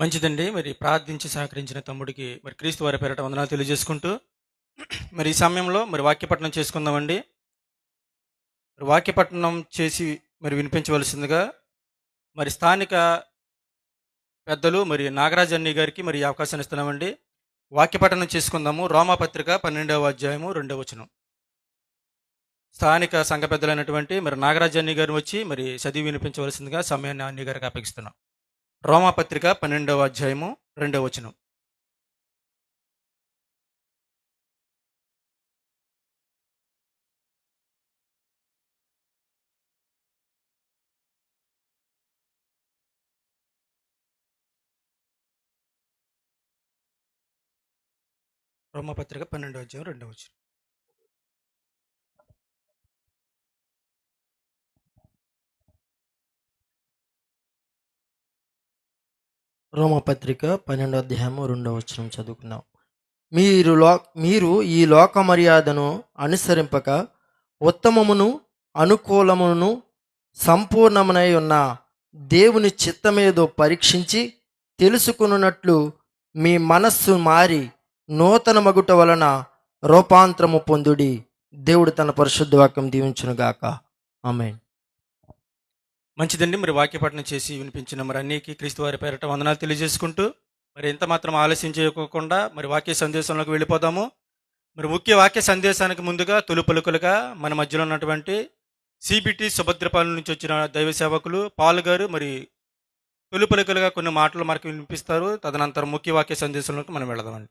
మంచిదండి. మరి ప్రార్థించి సహకరించిన తమ్ముడికి మరి క్రీస్తు వారి పేరట వందనాలు తెలియజేసుకుంటూ మరి ఈ సమయంలో మరి వాక్యపట్నం చేసుకుందామండి. మరి వాక్యపట్నం చేసి మరి వినిపించవలసిందిగా మరి స్థానిక పెద్దలు మరి నాగరాజ్ అన్ని గారికి మరి ఈ అవకాశాన్ని ఇస్తున్నామండి. వాక్యపట్నం చేసుకుందాము. రోమాపత్రిక పన్నెండవ అధ్యాయము రెండవ వచనం. స్థానిక సంఘ పెద్దలైనటువంటి మరి నాగరాజ్ అన్ని గారు వచ్చి మరి చదివి వినిపించవలసిందిగా సమయాన్ని అన్ని గారికి అప్పగిస్తున్నాం. రోమాపత్రిక పన్నెండవ అధ్యాయము రెండవ వచనం. రోమపత్రిక పన్నెండవ అధ్యాయం రెండవ వచనం. రోమపత్రిక పన్నెండో అధ్యాయము రెండవ వచనం చదువుకున్నాం మీరు లో మీరు ఈ లోక మర్యాదను అనుసరింపక ఉత్తమమును అనుకూలమును సంపూర్ణమునై ఉన్న దేవుని చిత్తమేదో పరీక్షించి తెలుసుకున్నట్లు మీ మనస్సు మారి నూతన మగుట వలన రూపాంతరము పొందుడి. దేవుడు తన పరిశుద్ధ వాక్యం దీవించునుగాక. ఆమెన్. మంచిదండి. మరి వాక్యపట్నం చేసి వినిపించిన మరి అన్నికి క్రీస్తు వారి పేరట వందనాలు తెలియజేసుకుంటూ మరి ఎంత మాత్రం ఆలస్యం చేయకోకుండా మరి వాక్య సందేశంలోకి వెళ్ళిపోదాము. మరి ముఖ్య వాక్య సందేశానికి ముందుగా తొలి పలుకులుగా మన మధ్యలో ఉన్నటువంటి సిబిటి సుభద్రపాలెం నుంచి వచ్చిన దైవ సేవకులు పాల్ గారు మరి తొలి పలుకులుగా కొన్ని మాటలు మనకు వినిపిస్తారు. తదనంతరం ముఖ్య వాక్య సందేశంలోకి మనం వెళదామండి.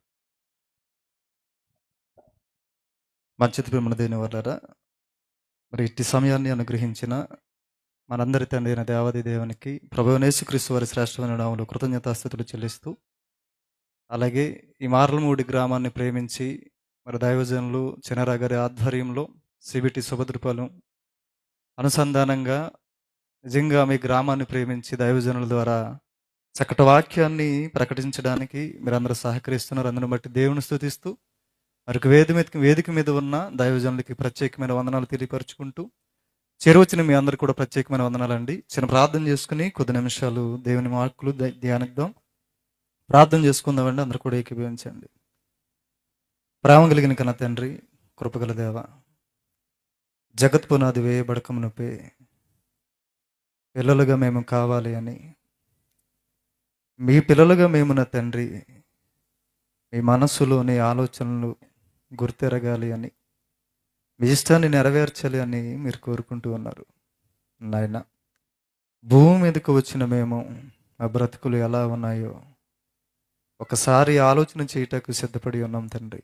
మంచిది ప్రేమణ దేని మరి ఇట్టి సమయాన్ని అనుగ్రహించిన మనందరి తండ్రి అయిన దేవాది దేవునికి ప్రభునేసు క్రీస్తు వారి శ్రేష్టమైన నామంలో కృతజ్ఞతాస్థుతులు చెల్లిస్తూ అలాగే ఈ మార్లమూడి గ్రామాన్ని ప్రేమించి మరి దైవజనులు చినరా గారి ఆధ్వర్యంలో సిబిటి సుభద్రపాలెం అనుసంధానంగా నిజంగా మీ గ్రామాన్ని ప్రేమించి దైవజనుల ద్వారా చక్కటి వాక్యాన్ని ప్రకటించడానికి మీరందరూ సహకరిస్తున్నారు. అందరిని బట్టి దేవుని స్థుతిస్తూ మరొక వేది మీద వేదిక మీద ఉన్న దైవజనులకి ప్రత్యేకమైన వందనాలు తెలియపరుచుకుంటూ చేరువచ్చిన మీ అందరు కూడా ప్రత్యేకమైన వందనాలండి. చిన్న ప్రార్థన చేసుకుని కొద్ది నిమిషాలు దేవుని మార్కులు ధ్యానిద్దాం. ప్రార్థన చేసుకుందామండి. అందరు కూడా ఏకీభవించండి. ప్రేమ కలిగిన కన్న తండ్రి కృపగల దేవ జగత్ పునాది వేయబడకం నొప్పి పిల్లలుగా మేము కావాలి అని. మీ పిల్లలుగా మేము నా తండ్రి మీ మనస్సులోని ఆలోచనలు గుర్తెరగాలి అని. మీ ఇష్టాన్ని నెరవేర్చాలి అని మీరు కోరుకుంటూ ఉన్నారు. నాయన భూమి మీదకు వచ్చిన మేము మా బ్రతుకులు ఎలా ఉన్నాయో ఒకసారి ఆలోచన చేయటకు సిద్ధపడి ఉన్నాం తండ్రి.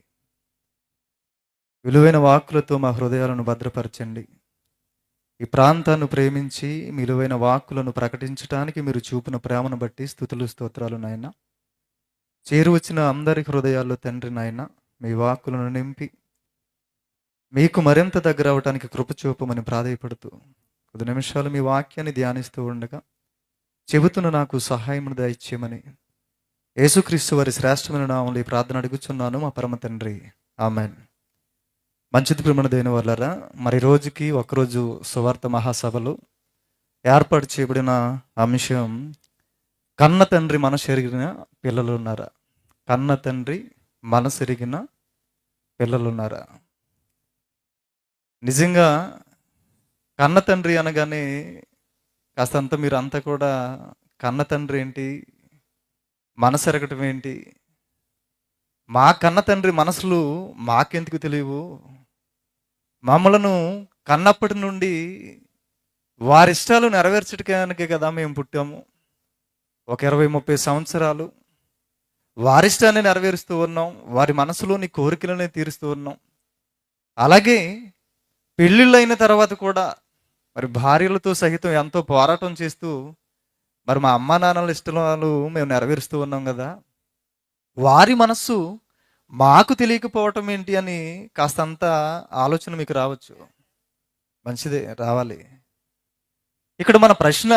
విలువైన వాక్కులతో మా హృదయాలను భద్రపరచండి. ఈ ప్రాంతాన్ని ప్రేమించి విలువైన వాక్కులను ప్రకటించడానికి మీరు చూపిన ప్రేమను బట్టి స్థుతులు స్తోత్రాలు నాయన. చేరువచ్చిన అందరి హృదయాల్లో తండ్రి నాయన మీ వాక్కులను నింపి మీకు మరింత దగ్గర అవటానికి కృప చూపమని ప్రాధాయపడుతూ కొద్ది నిమిషాలు మీ వాక్యాన్ని ధ్యానిస్తూ ఉండగా చెబుతున్న నాకు సహాయం దయచేయమని యేసుక్రీస్తు వారి శ్రేష్టమైన నామంలో ఈ ప్రార్థన అడుగుచున్నాను మా పరమ తండ్రి. ఆమెన్. మంచిది ప్రేమణ దేని వల్లరా మరి రోజుకి ఒకరోజు సువార్త మహాసభలు ఏర్పాటు చేయబడిన అంశం కన్న తండ్రి మనసెరిగిన పిల్లలు ఉన్నారా? కన్న తండ్రి మనసెరిగిన పిల్లలు ఉన్నారా? నిజంగా కన్న తండ్రి అనగానే కాస్తంత మీరు అంతా కూడా కన్న తండ్రి ఏంటి? మనసెరగటం ఎరగటం ఏంటి? మా కన్న తండ్రి మనసులు మాకెందుకు తెలియవు? మమ్మలను కన్నప్పటి నుండి వారి ఇష్టాలు నెరవేర్చడానికే కదా మేము పుట్టాము. ఒక ఇరవై ముప్పై సంవత్సరాలు వారిష్టాన్ని నెరవేరుస్తూ ఉన్నాం. వారి మనసులోని కోరికలనే తీరుస్తూ ఉన్నాం. అలాగే పెళ్ళిళ్ళైన తర్వాత కూడా మరి భార్యలతో సహితం ఎంతో పోరాటం చేస్తూ మరి మా అమ్మా నాన్నల ఇష్టాలు మేము నెరవేరుస్తూ ఉన్నాం కదా. వారి మనస్సు మాకు తెలియకపోవటం ఏంటి అని కాస్తంత ఆలోచన మీకు రావచ్చు. మంచిదే రావాలి. ఇక్కడ మన ప్రశ్న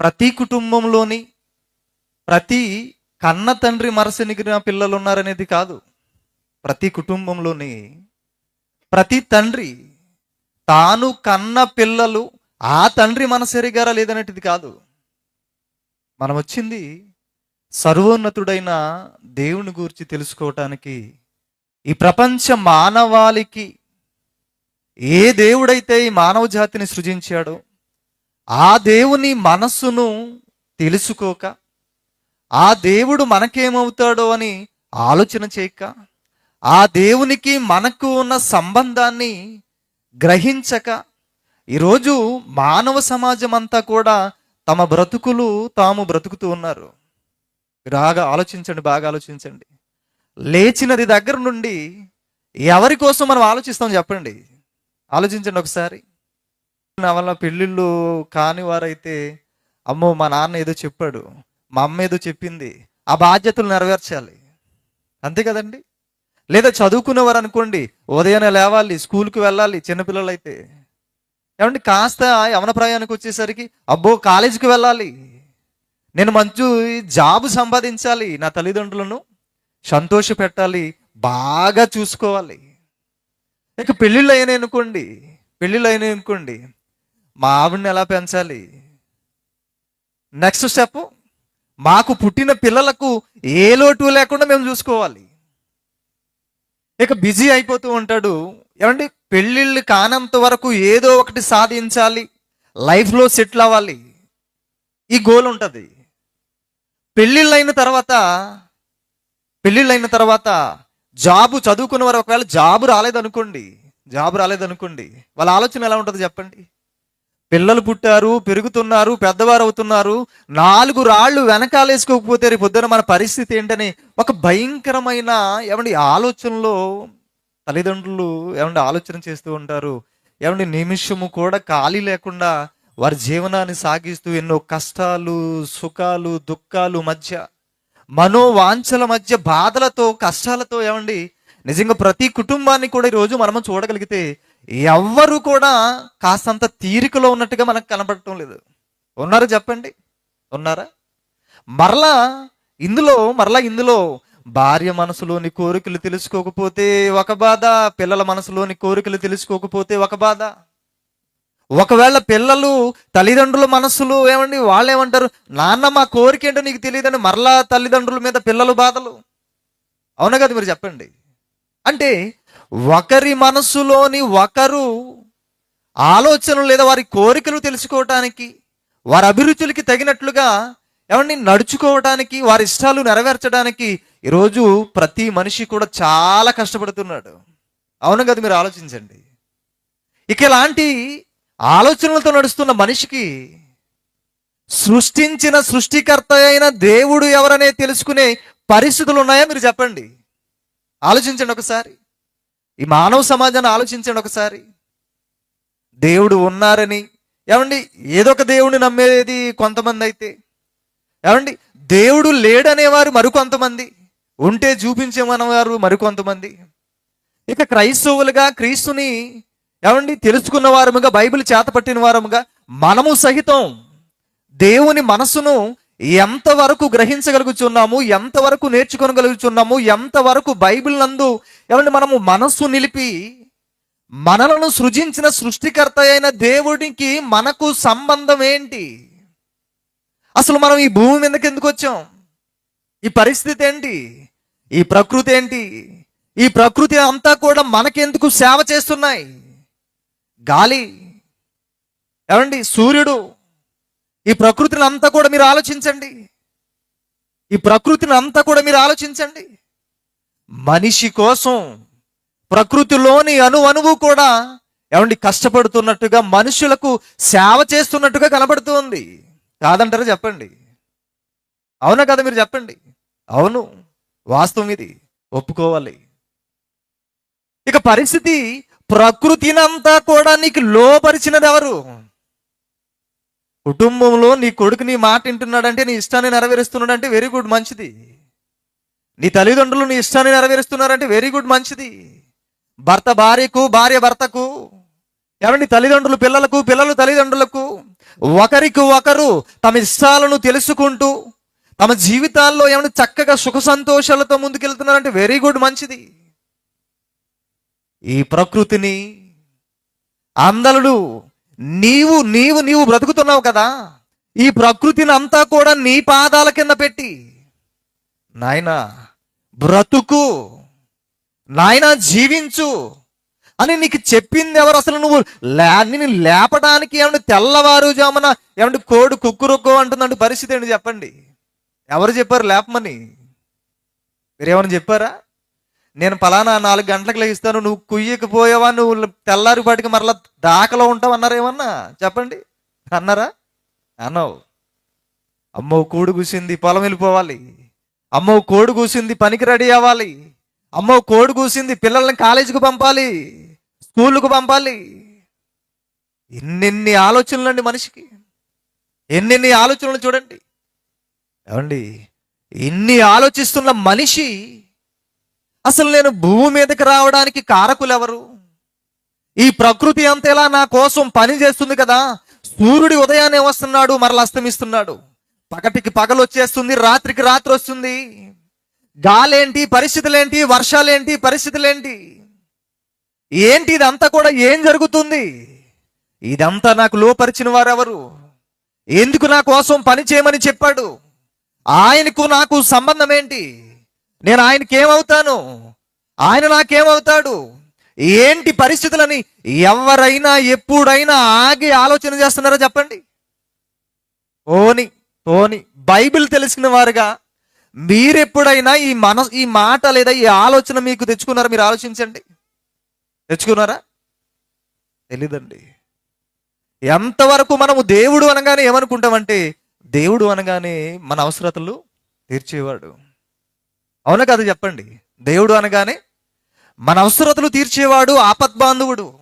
ప్రతి కుటుంబంలోని ప్రతి కన్న తండ్రి మనసెనిగిన పిల్లలు ఉన్నారనేది కాదు. ప్రతి కుటుంబంలోని ప్రతి తండ్రి తాను కన్న పిల్లలు ఆ తండ్రి మన మనసెరిగారా లేదనేటిది కాదు. మనం వచ్చింది సర్వోన్నతుడైన దేవుని గురించి తెలుసుకోవటానికి. ఈ ప్రపంచ మానవాళికి ఏ దేవుడైతే ఈ మానవ జాతిని సృజించాడో ఆ దేవుని మనస్సును తెలుసుకోక ఆ దేవుడు మనకేమవుతాడో అని ఆలోచన చేయక ఆ దేవునికి మనకు ఉన్న సంబంధాన్ని గ్రహించక ఈరోజు మానవ సమాజం అంతా కూడా తమ బ్రతుకులు తాము బ్రతుకుతూ ఉన్నారు. బాగా ఆలోచించండి బాగా ఆలోచించండి. లేచినది దగ్గర నుండి ఎవరి కోసం మనం ఆలోచిస్తాం చెప్పండి. ఆలోచించండి ఒకసారి. నా వల్ల పెళ్ళిళ్ళు కాని వారైతే అమ్మో మా నాన్న ఏదో చెప్పాడు మా అమ్మ ఏదో చెప్పింది ఆ బాధ్యతలు నెరవేర్చాలి. అంతే కదండి? లేదా చదువుకునేవారు అనుకోండి ఉదయాన్నే లేవాలి స్కూల్కి వెళ్ళాలి చిన్నపిల్లలు అయితే ఏమండి కాస్త యవన ప్రయాణానికి వచ్చేసరికి అబ్బో కాలేజీకి వెళ్ళాలి. నేను మంచి జాబ్ సంపాదించాలి నా తల్లిదండ్రులను సంతోష పెట్టాలి బాగా చూసుకోవాలి. ఇక పెళ్ళిళ్ళు అయినాయి అనుకోండి పెళ్ళిళ్ళు అయినాయి అనుకోండి మా ఆవిడని ఎలా పెంచాలి? నెక్స్ట్ స్టెప్ మాకు పుట్టిన పిల్లలకు ఏ లోటు లేకుండా మేము చూసుకోవాలి. ఇక బిజీ అయిపోతూ ఉంటాడు. ఏమండి? పెళ్ళిళ్ళు కానంత వరకు ఏదో ఒకటి సాధించాలి. లైఫ్లో సెటిల్ అవ్వాలి. ఈ గోల్ ఉంటుంది. పెళ్ళిళ్ళు అయిన తర్వాత పెళ్ళిళ్ళు అయిన తర్వాత జాబు చదువుకున్న వారు ఒకవేళ జాబు రాలేదనుకోండి జాబు రాలేదనుకోండి వాళ్ళ ఆలోచన ఎలా ఉంటుంది చెప్పండి? పిల్లలు పుట్టారు పెరుగుతున్నారు పెద్దవారు అవుతున్నారు నాలుగు రాళ్ళు వెనకాలేసుకోకపోతే రేపు పొద్దున మన పరిస్థితి ఏంటని ఒక భయంకరమైన ఏమండి ఆలోచనలో తల్లిదండ్రులు ఏమండి ఆలోచన చేస్తూ ఉంటారు. ఏమండి నిమిషము కూడా ఖాళీ లేకుండా వారి జీవనాన్ని సాగిస్తూ ఎన్నో కష్టాలు సుఖాలు దుఃఖాలు మధ్య మనోవాంఛల మధ్య బాధలతో కష్టాలతో ఏమండి నిజంగా ప్రతి కుటుంబాన్ని కూడా ఈరోజు మనము చూడగలిగితే ఎవ్వరు కూడా కాస్తంత తీరికలో ఉన్నట్టుగా మనకు కనబడటం లేదు. ఉన్నారా చెప్పండి. ఉన్నారా? మరలా ఇందులో మరలా ఇందులో భార్య మనసులోని కోరికలు తెలుసుకోకపోతే ఒక బాధ పిల్లల మనసులోని కోరికలు తెలుసుకోకపోతే ఒక బాధ. ఒకవేళ పిల్లలు తల్లిదండ్రుల మనసులు ఏమండి వాళ్ళు ఏమంటారు నాన్న మా కోరిక ఏంటో నీకు తెలియదని మరలా తల్లిదండ్రుల మీద పిల్లలు బాధలు. అవునా కదా మీరు చెప్పండి. అంటే ఒకరి మనసులోని ఒకరు ఆలోచనలు లేదా వారి కోరికలు తెలుసుకోవటానికి వారి అభిరుచులకి తగినట్లుగా ఏమండి నడుచుకోవటానికి వారి ఇష్టాలు నెరవేర్చడానికి ఈరోజు ప్రతి మనిషి కూడా చాలా కష్టపడుతున్నాడు. అవును కదా మీరు ఆలోచించండి. ఇక ఇలాంటి ఆలోచనలతో నడుస్తున్న మనిషికి సృష్టించిన సృష్టికర్త అయిన దేవుడు ఎవరనే తెలుసుకునే పరిస్థితులు ఉన్నాయా మీరు చెప్పండి? ఆలోచించండి ఒకసారి. ఈ మానవ సమాజాన్ని ఆలోచించండి ఒకసారి. దేవుడు ఉన్నారని. ఏమండి? ఏదో ఒక దేవుడిని నమ్మేది కొంతమంది అయితే. ఏమండి? దేవుడు లేడనేవారు మరికొంతమంది. ఉంటే చూపించేమనేవారు మరికొంతమంది. ఇక క్రైస్తవులుగా క్రీస్తుని ఏమండి? తెలుసుకున్న వారముగా బైబిల్ చేతపట్టిన వారముగా మనము సహితం దేవుని మనసును ఎంతవరకు గ్రహించగలుగుతున్నాము ఎంతవరకు నేర్చుకోగలుగుతున్నాము ఎంతవరకు బైబిల్ నందు ఏమంటే మనము మనస్సు నిలిపి మనలను సృజించిన సృష్టికర్త అయిన దేవుడికి మనకు సంబంధం ఏంటి? అసలు మనం ఈ భూమి మీదకి ఎందుకు వచ్చాం? ఈ పరిస్థితి ఏంటి? ఈ ప్రకృతి ఏంటి? ఈ ప్రకృతి అంతా కూడా మనకెందుకు సేవ చేస్తున్నాయి? గాలి. ఏమండి? సూర్యుడు ఈ ప్రకృతిని అంతా కూడా మీరు ఆలోచించండి. ఈ ప్రకృతిని అంతా కూడా మీరు ఆలోచించండి. మనిషి కోసం ప్రకృతిలోని అణు అణువు కూడా ఏమండి కష్టపడుతున్నట్టుగా మనుషులకు సేవ చేస్తున్నట్టుగా కనబడుతుంది. కాదంటారా చెప్పండి? అవునా కదా మీరు చెప్పండి? అవును వాస్తవం ఇది. ఒప్పుకోవాలి. ఇక పరిస్థితి ప్రకృతినంతా కూడా నీకు లోపరిచినది ఎవరు కుటుంబంలో నీ కొడుకు నీ మాట వింటున్నాడంటే నీ ఇష్టాన్ని నెరవేరుస్తున్నాడంటే వెరీ గుడ్ మంచిది. నీ తల్లిదండ్రులు నీ ఇష్టాన్ని నెరవేరుస్తున్నారంటే వెరీ గుడ్ మంచిది. భర్త భార్యకు భార్య భర్తకు ఏమండి తల్లిదండ్రులు పిల్లలకు పిల్లలు తల్లిదండ్రులకు ఒకరికి ఒకరు తమ ఇష్టాలను తెలుసుకుంటూ తమ జీవితాల్లో ఏమైనా చక్కగా సుఖ సంతోషాలతో ముందుకెళ్తున్నారంటే వెరీ గుడ్ మంచిది. ఈ ప్రకృతిని అందలుడు నీవు నీవు నీవు బ్రతుకుతున్నావు కదా. ఈ ప్రకృతిని అంతా కూడా నీ పాదాల కింద పెట్టి. నాయనా బ్రతుకు. నాయనా జీవించు అని నీకు చెప్పింది ఎవరు? అసలు నువ్వు లే నిన్ను లేపడానికి ఏమంటే తెల్లవారుజామున ఏమంటే కోడి కుక్కురుకో అంటుందంటే పరిస్థితి ఏంటి చెప్పండి. ఎవరు చెప్పారు లేపమని? మీరేమైనా చెప్పారా? నేను పలానా నాలుగు గంటలకు లేస్తాను నువ్వు కుయ్యకపోయావా నువ్వు తెల్లారిపాటికి మరలా దాకలో ఉంటావు అన్నారు ఏమన్నా? చెప్పండి. అన్నారా? అన్నావు. అమ్మో కోడి కూసింది పొలం వెళ్ళిపోవాలి. అమ్మో కోడి కూసింది పనికి రెడీ అవ్వాలి. అమ్మో కోడి కూసింది పిల్లల్ని కాలేజీకి పంపాలి స్కూల్కు పంపాలి. ఎన్నెన్ని ఆలోచనలు అండి మనిషికి. ఎన్నెన్ని ఆలోచనలు చూడండి. ఏమండి? ఎన్ని ఆలోచిస్తున్న మనిషి అసలు నేను భూమి మీదకి రావడానికి కారకులు ఎవరు ఈ ప్రకృతి అంతేలా నా కోసం పని చేస్తుంది కదా. సూర్యుడి ఉదయాన్నే వస్తున్నాడు మరలా అస్తమిస్తున్నాడు. పగటికి పగలు వచ్చేస్తుంది రాత్రికి రాత్రి వస్తుంది. గాలేంటి పరిస్థితులేంటి వర్షాలేంటి పరిస్థితులేంటి? ఏంటి ఇదంతా కూడా? ఏం జరుగుతుంది? ఇదంతా నాకు లోపరిచిన వారెవరు? ఎందుకు నా కోసం పని చేయమని చెప్పాడు? ఆయనకు నాకు సంబంధం ఏంటి? నేను ఆయనకి ఏమవుతాను ఆయన నాకేమవుతాడు? ఏంటి పరిస్థితులని ఎవరైనా ఎప్పుడైనా ఆగి ఆలోచన చేస్తున్నారో చెప్పండి. పోని పోని బైబిల్ తెలిసిన వారుగా మీరెప్పుడైనా ఈ మన ఈ మాట లేదా ఈ ఆలోచన మీకు తెచ్చుకున్నారా? మీరు ఆలోచించండి. తెచ్చుకున్నారా? తెలీదండి. ఎంతవరకు మనము దేవుడు అనగానే ఏమనుకుంటామంటే దేవుడు అనగానే మన అవసరతలు తీర్చేవాడు. అవునా కదా చెప్పండి. దేవుడు అనగానే మన అవసరతలు తీర్చేవాడు ఆపద్బాంధవుడు.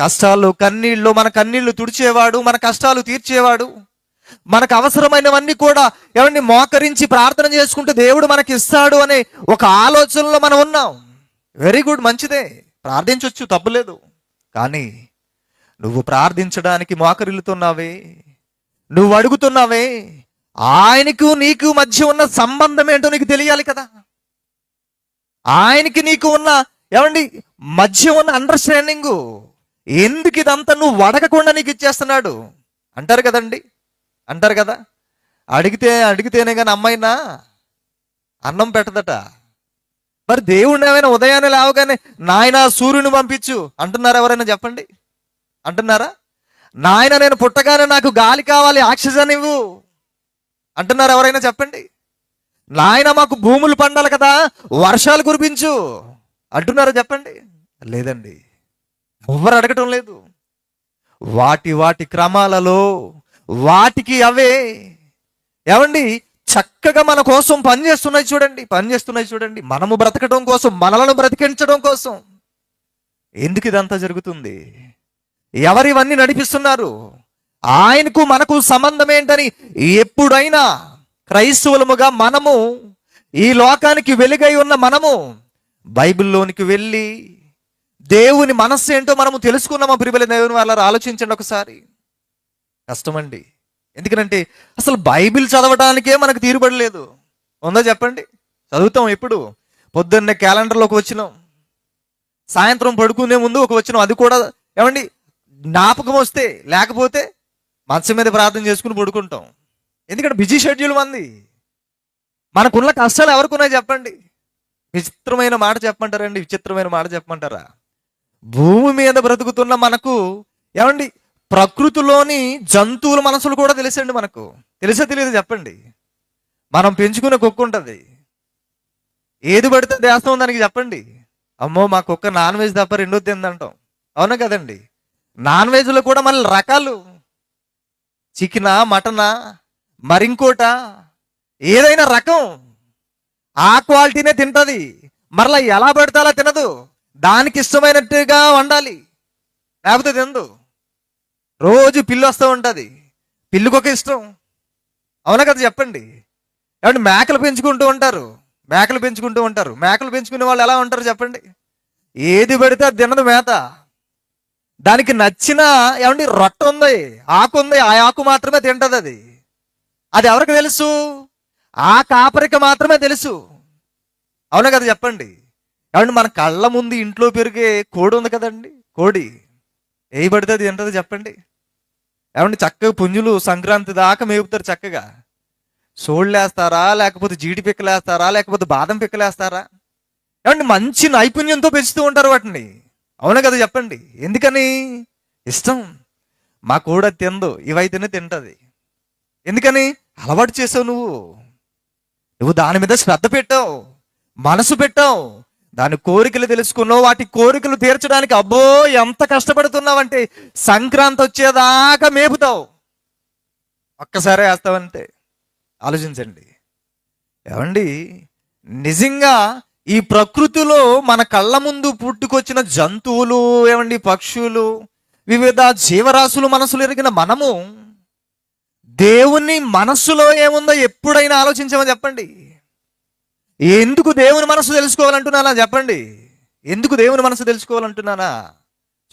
కష్టాలు కన్నీళ్ళు మన కన్నీళ్ళు తుడిచేవాడు మన కష్టాలు తీర్చేవాడు. మనకు అవసరమైనవన్నీ కూడా ఎవరిని మోకరించి ప్రార్థన చేసుకుంటే దేవుడు మనకి ఇస్తాడు అనే ఒక ఆలోచనలో మనం ఉన్నాం. వెరీ గుడ్ మంచిదే. ప్రార్థించవచ్చు తప్పులేదు కానీ నువ్వు ప్రార్థించడానికి మోకరిల్లుతున్నావే. నువ్వు అడుగుతున్నావే. ఆయనకు నీకు మధ్య ఉన్న సంబంధం ఏంటో నీకు తెలియాలి కదా. ఆయనకి నీకు ఉన్న ఏమండి మధ్య ఉన్న అండర్స్టాండింగ్ ఎందుకు ఇదంతా నువ్వు అడగకుండా నీకు ఇచ్చేస్తున్నాడు? అంటారు కదండి. అంటారు కదా. అడిగితే అడిగితేనే కానీ అమ్మాయినా అన్నం పెట్టదట. మరి దేవుడిని ఏమైనా ఉదయాన్నే లేవగానే నాయన సూర్యుని పంపించు. అంటున్నారా ఎవరైనా చెప్పండి? అంటున్నారా? నాయన నేను పుట్టగానే నాకు గాలి కావాలి ఆక్సిజన్ ఇవ్వు. అంటున్నారు ఎవరైనా చెప్పండి? నాయన మాకు భూములు పండాలి కదా వర్షాలు కురిపించు. అంటున్నారా చెప్పండి? లేదండి. ఎవ్వరు అడగటం లేదు. వాటి వాటి క్రమాలలో వాటికి అవే. ఏమండి? చక్కగా మన కోసం పనిచేస్తున్నాయి చూడండి పనిచేస్తున్నాయి చూడండి. మనము బ్రతకడం కోసం మనలను బ్రతికించడం కోసం. ఎందుకు ఇదంతా జరుగుతుంది? ఎవరివన్నీ నడిపిస్తున్నారు? ఆయనకు మనకు సంబంధం ఏంటని ఎప్పుడైనా క్రైస్తవులముగా మనము ఈ లోకానికి వెలుగై ఉన్న మనము బైబిల్లోనికి వెళ్ళి దేవుని మనస్సు ఏంటో మనము తెలుసుకున్నామా ప్రిబలి దేవుని వాళ్ళ ఆలోచించండి ఒకసారి. కష్టమండి. ఎందుకంటే అసలు బైబిల్ చదవడానికే మనకు తీరుబడలేదు. ఉందా చెప్పండి? చదువుతాం ఎప్పుడు? పొద్దున్నే క్యాలెండర్లోకి వచ్చినాం. సాయంత్రం పడుకునే ముందు ఒక వచ్చినాం. అది కూడా ఏమండి? జ్ఞాపకం వస్తే లేకపోతే మంచం మీద ప్రార్థన చేసుకుని పడుకుంటాం. ఎందుకంటే బిజీ షెడ్యూల్ మంది. మనకున్న కష్టాలు ఎవరికి చెప్పండి. విచిత్రమైన మాట చెప్పమంటారండి విచిత్రమైన మాట చెప్పమంటారా? భూమి మీద బ్రతుకుతున్న మనకు ఏమండి ప్రకృతిలోని జంతువుల మనసులు కూడా తెలుసండి మనకు. తెలుసా తెలియదు చెప్పండి. మనం పెంచుకునే కుక్క ఉంటుంది. ఏది పడితే దేశం దానికి చెప్పండి. అమ్మో మా కుక్క నాన్ వెజ్ తప్ప రెండో తిందంటాం. అవునా కదండి? నాన్ వెజ్లో కూడా మళ్ళీ రకాలు. చికెనా మటనా మరింకోట ఏదైనా రకం ఆ క్వాలిటీనే తింటది. మరలా ఎలా పెడితే అలా తినదు. దానికి ఇష్టమైనట్టుగా వండాలి. లేకపోతే తినదు. రోజు పిల్లి వస్తూ ఉంటుంది. పిల్లికొక ఇష్టం. అవునా కదా చెప్పండి. ఏమంటే మేకలు పెంచుకుంటూ ఉంటారు. మేకలు పెంచుకుంటూ ఉంటారు. మేకలు పెంచుకునే వాళ్ళు ఎలా ఉంటారు చెప్పండి. ఏది పెడితే అది తినదు మేత. దానికి నచ్చిన ఏమండి రొట్ట ఉంది ఆకు ఉంది ఆ ఆకు మాత్రమే తింటది అది. అది ఎవరికి తెలుసు? ఆ కాపరికి మాత్రమే తెలుసు. అవునా కదా చెప్పండి. ఏమండి మన కళ్ళ ముందు ఇంట్లో పెరిగే కోడి ఉంది కదండి? కోడి. ఏ పడితే అది తింటది చెప్పండి. ఏమండి చక్కగా పుంజులు సంక్రాంతి దాకా మేపుతారు చక్కగా. సోళ్ళు వేస్తారా లేకపోతే జీడి పిక్కలేస్తారా లేకపోతే బాదం పిక్కలు వేస్తారా ఏమండి మంచి నైపుణ్యంతో పెంచుతూ ఉంటారు వాటిని. అవునా కదా చెప్పండి. ఎందుకని? ఇష్టం. మా కూడా తిందు ఇవైతేనే తింటది. ఎందుకని? అలవాటు చేసావు నువ్వు. నువ్వు దాని మీద శ్రద్ధ పెట్టావు. మనసు పెట్టావు. దాని కోరికలు తెలుసుకున్నావు. వాటి కోరికలు తీర్చడానికి అబ్బో ఎంత కష్టపడుతున్నావంటే సంక్రాంతి వచ్చేదాకా మేపుతావు. ఒక్కసారే వేస్తావంటే. ఆలోచించండి. ఏమండి? నిజంగా ఈ ప్రకృతిలో మన కళ్ళ ముందు పుట్టుకొచ్చిన జంతువులు ఏమండి పక్షులు వివిధ జీవరాశులు మనసులు ఎరిగిన మనము దేవుని మనస్సులో ఏముందో ఎప్పుడైనా ఆలోచించమని చెప్పండి. ఎందుకు దేవుని మనసు తెలుసుకోవాలంటున్నానా చెప్పండి. ఎందుకు దేవుని మనసు తెలుసుకోవాలంటున్నానా?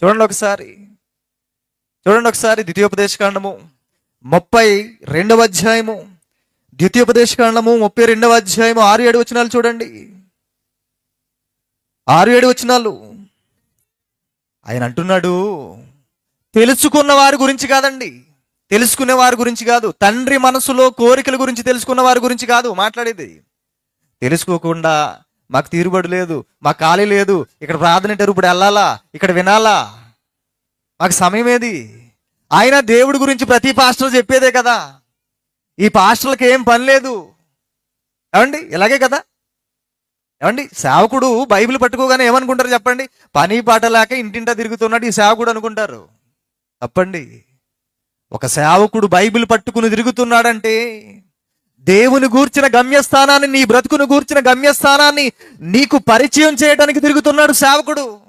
చూడండి ఒకసారి. చూడండి ఒకసారి ద్వితీయోపదేశకాండము ముప్పై రెండవ అధ్యాయము. ద్వితీయోపదేశకాండము ముప్పై రెండవ అధ్యాయము ఆరు ఏడు వచనాలు చూడండి. ఆరు ఏడు వచనాలు. ఆయన అంటున్నాడు తెలుసుకున్న వారి గురించి కాదండి. తెలుసుకునే వారి గురించి కాదు తండ్రి మనసులో కోరికల గురించి తెలుసుకున్న వారి గురించి కాదు మాట్లాడేది. తెలుసుకోకుండా మాకు తీరుబడి లేదు మాకు ఖాళీ లేదు ఇక్కడ ప్రార్థన అంటారు ఇప్పుడు వెళ్ళాలా ఇక్కడ వినాలా? మాకు సమయం ఏది? ఆయన దేవుడి గురించి ప్రతి పాస్టర్ చెప్పేదే కదా. ఈ పాస్టర్లకు ఏం పని లేదు. ఏమండి? ఇలాగే కదా? ఏమండి? సేవకుడు బైబిల్ పట్టుకోగానే ఏమనుకుంటారు చెప్పండి? పని పాట లేక ఇంటింటా తిరుగుతున్నాడు ఈ సేవకుడు అనుకుంటారు. తప్పండి. ఒక సేవకుడు బైబిల్ పట్టుకుని తిరుగుతున్నాడంటే దేవుని గూర్చిన గమ్యస్థానాన్ని నీ బ్రతుకును గూర్చిన గమ్యస్థానాన్ని నీకు పరిచయం చేయడానికి తిరుగుతున్నాడు సేవకుడు.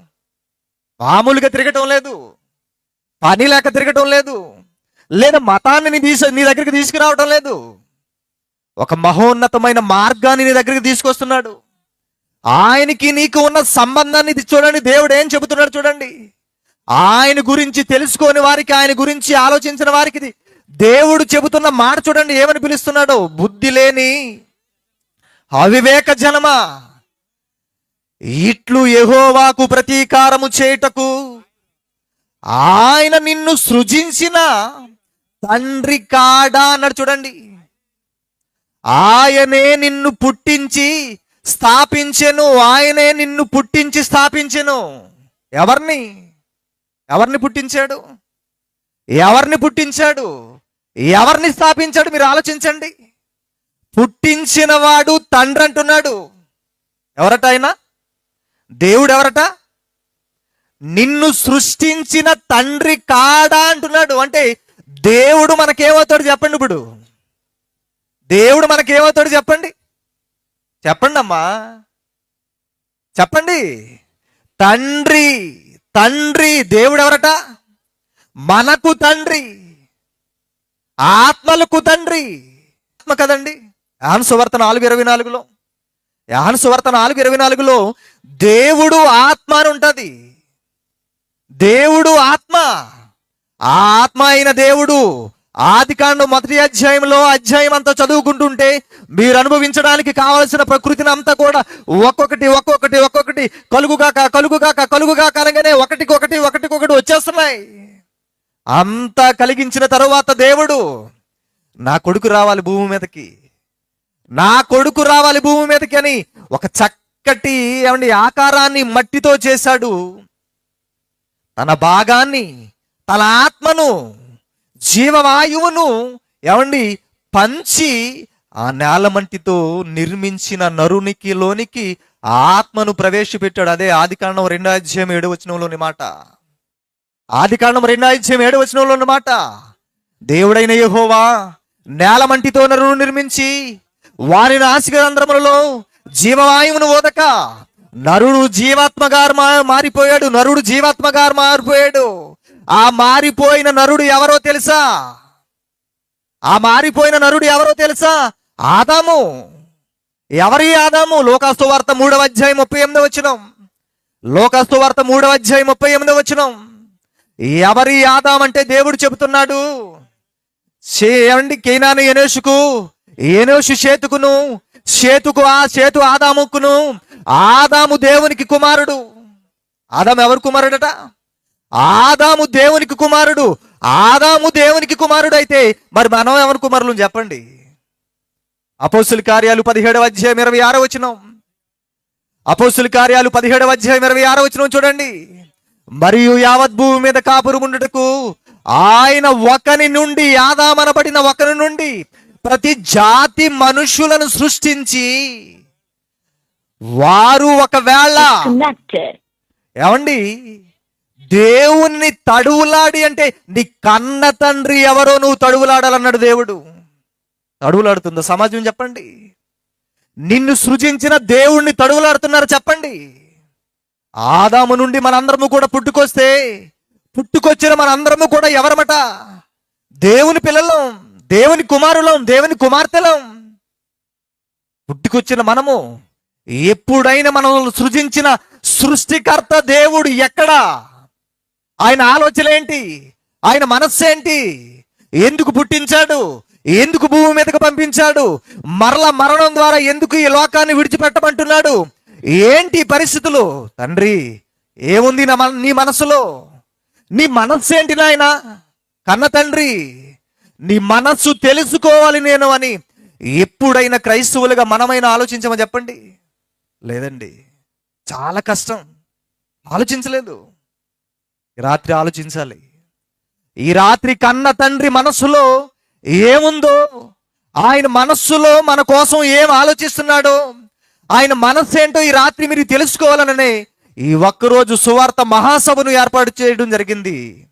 మామూలుగా తిరగటం లేదు. పని లేక తిరగటం లేదు. లేదా మతాన్ని నీ తీసు నీ దగ్గరికి తీసుకురావటం లేదు. ఒక మహోన్నతమైన మార్గాన్ని నీ దగ్గరికి తీసుకొస్తున్నాడు. ఆయనకి నీకు ఉన్న సంబంధాన్ని ఇది చూడండి. దేవుడు ఏం చెబుతున్నాడు చూడండి. ఆయన గురించి తెలుసుకోని వారికి ఆయన గురించి ఆలోచించిన వారికి దేవుడు చెబుతున్న మాట చూడండి ఏమని పిలుస్తున్నాడు? బుద్ధి లేని అవివేక జనమా? ఇట్లు ఎహోవాకు ప్రతీకారము చేయుటకు ఆయన నిన్ను సృజించిన తండ్రి కాడా అన్నాడు చూడండి. ఆయనే నిన్ను పుట్టించి స్థాపించెను ఆయనే నిన్ను పుట్టించి స్థాపించెను. ఎవరిని? ఎవరిని పుట్టించాడు? ఎవరిని పుట్టించాడు? ఎవరిని స్థాపించాడు? మీరు ఆలోచించండి. పుట్టించినవాడు తండ్రి అంటున్నాడు. ఎవరట ఆయన? దేవుడు ఎవరట? నిన్ను సృష్టించిన తండ్రి కాడా అంటున్నాడు. అంటే దేవుడు మనకేమవుతాడు చెప్పండి ఇప్పుడు. దేవుడు మనకేమవుతాడు చెప్పండి. చెప్పండి అమ్మా చెప్పండి. తండ్రి తండ్రి దేవుడు ఎవరట మనకు తండ్రి. ఆత్మలకు తండ్రి. ఆత్మ కదండి. యాన్ సువార్త నాలుగు ఇరవై నాలుగులో. యాన్ సువార్త నాలుగు ఇరవై నాలుగులో దేవుడు ఆత్మ అని ఉంటుంది. దేవుడు ఆత్మ. ఆత్మ అయిన దేవుడు ఆది కాండం మొదటి అధ్యాయంలో అధ్యాయం అంతా చదువుకుంటుంటే మీరు అనుభవించడానికి కావలసిన ప్రకృతిని అంతా కూడా ఒక్కొక్కటి ఒక్కొక్కటి ఒక్కొక్కటి కలుగుగాక కలుగుగాక కలుగుగాక అనగానే ఒకటికొకటి ఒకటికొకటి వచ్చేస్తున్నాయి. అంతా కలిగించిన తరువాత దేవుడు నా కొడుకు రావాలి భూమి మీదకి. నా కొడుకు రావాలి భూమి మీదకి అని ఒక చక్కటి ఏమండి ఆకారాన్ని మట్టితో చేశాడు. తన భాగాన్ని తన ఆత్మను జీవవాయువును ఏమండి? పంచి ఆ నేలమంటితో నిర్మించిన నరునికి లోనికి ఆత్మను ప్రవేశపెట్టాడు. అదే ఆదికాండం రెండో అధ్యాయం ఏడు వచనంలోని మాట. ఆదికాండం రెండో అధ్యాయం ఏడు వచనంలోని మాట. దేవుడైన యెహోవా నేలమంటితో నరును నిర్మించి వారి నాసికంధ్రములలో జీవవాయువును ఓదక నరుడు జీవాత్మగా మా- మారిపోయాడు. నరుడు జీవాత్మగా మారిపోయాడు. ఆ మారిపోయిన నరుడు ఎవరో తెలుసా? ఆ మారిపోయిన నరుడు ఎవరో తెలుసా? ఆదాము. ఎవరి ఆదాము? లోకాస్తు వార్త మూడవ అధ్యాయం ముప్పై ఎనిమిది వచ్చినం లోకాస్తు వార్త మూడవ అధ్యాయం ముప్పై ఎనిమిది వచ్చినం ఎవరి ఆదాం అంటే దేవుడు చెబుతున్నాడు చేయండి కేనాను ఎనోషుకు ఎనోషు చేతుకును చేతుకు ఆ చేతు ఆదాముకును ఆదాము దేవునికి కుమారుడు. ఆదాము ఎవరు కుమారుడట? ఆదాము దేవునికి కుమారుడు ఆదాము దేవునికి కుమారుడు అయితే మరి మనం ఎవరి కుమారులు చెప్పండి? అపోస్తుల కార్యాలు పదిహేడవ అధ్యాయం ఇరవై ఆరో వచనం. అపోస్తుల కార్యాలు పదిహేడవ అధ్యాయం ఇరవై ఆరో వచనం చూడండి. మరియు యావత్ భూమి మీద కాపురు ఉండుటకు ఆయన ఒకని నుండి ఆదామనబడిన ఒకని నుండి ప్రతి జాతి మనుషులను సృష్టించి వారు ఒకవేళ. ఏమండి? దేవుణ్ణి తడువులాడి అంటే నీ కన్న తండ్రి ఎవరో నువ్వు తడువులాడాలన్నాడు దేవుడు. తడువులాడుతుందో సమాజం చెప్పండి. నిన్ను సృజించిన దేవుణ్ణి తడువులాడుతున్నారు చెప్పండి. ఆదాము నుండి మనందరము కూడా పుట్టుకొస్తే పుట్టుకొచ్చిన మనందరము కూడా ఎవరమట? దేవుని పిల్లలం దేవుని కుమారులం దేవుని కుమార్తెలం. పుట్టుకొచ్చిన మనము ఎప్పుడైనా మనం సృజించిన సృష్టికర్త దేవుడు ఎక్కడా? ఆయన ఆలోచనేంటి? ఆయన మనస్సు ఏంటి ఎందుకు పుట్టించాడు? ఎందుకు భూమి మీదకు పంపించాడు? మరల మరణం ద్వారా ఎందుకు ఈ లోకాన్ని విడిచిపెట్టమంటున్నాడు? ఏంటి పరిస్థితులు? తండ్రి ఏముంది నా మన నీ మనసులో నీ మనస్సు ఏంటి నాయన? కన్న తండ్రి నీ మనస్సు తెలుసుకోవాలి నేను అని ఎప్పుడైనా క్రైస్తవులుగా మనమైనా ఆలోచించమని చెప్పండి? లేదండి. చాలా కష్టం. ఆలోచించలేదు. రాత్రి ఆలోచించాలి. ఈ రాత్రి కన్న తండ్రి మనస్సులో ఏముందో ఆయన మనస్సులో మన కోసం ఏం ఆలోచిస్తున్నాడో ఆయన మనస్సు ఏంటో ఈ రాత్రి మీరు తెలుసుకోవాలననే ఈ ఒక్కరోజు సువార్త మహాసభను ఏర్పాటు చేయడం జరిగింది.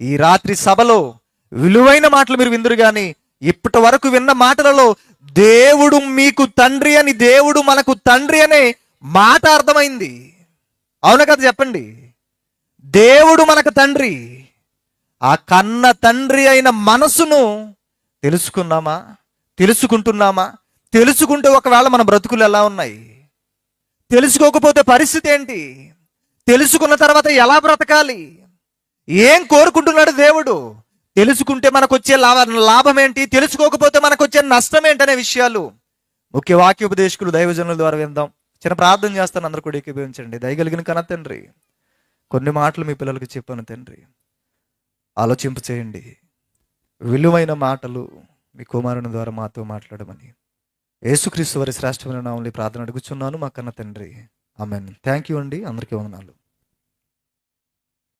ఈ రాత్రి సభలో విలువైన మాటలు మీరు విందురు కానీ ఇప్పటి వరకు విన్న మాటలలో దేవుడు మీకు తండ్రి అని దేవుడు మనకు తండ్రి అనే మాట అర్థమైంది. అవునా కదా చెప్పండి? దేవుడు మనకు తండ్రి. ఆ కన్న తండ్రి అయిన మనసును తెలుసుకున్నామా? తెలుసుకుంటున్నామా? తెలుసుకుంటే ఒకవేళ మన బ్రతుకులు ఎలా ఉన్నాయి? తెలుసుకోకపోతే పరిస్థితి ఏంటి? తెలుసుకున్న తర్వాత ఎలా బ్రతకాలి? ఏం కోరుకుంటున్నాడు దేవుడు? తెలుసుకుంటే మనకు వచ్చే లాభ లాభం ఏంటి తెలుసుకోకపోతే మనకు వచ్చే నష్టం ఏంటనే విషయాలు ముఖ్య వాక్యోపదేశకులు దైవజనుల ద్వారా విందాం. చిన్న ప్రార్థన చేస్తాను అందరూ కూడా ఏకీభవించండి. దయగలిగిన కన తండ్రి కొన్ని మాటలు మీ పిల్లలకు చెప్పాను తండ్రి. ఆలోచింప చేయండి. విలువైన మాటలు మీ కుమారుని ద్వారా మాతో మాట్లాడమని. యేసుక్రీస్తు వారి శ్రేష్టమైన నామని ప్రార్థన అడుగుచున్నాను మా కన్న తండ్రి. ఆమెన్. థ్యాంక్ యూ అండి. అందరికీ వందనాలు.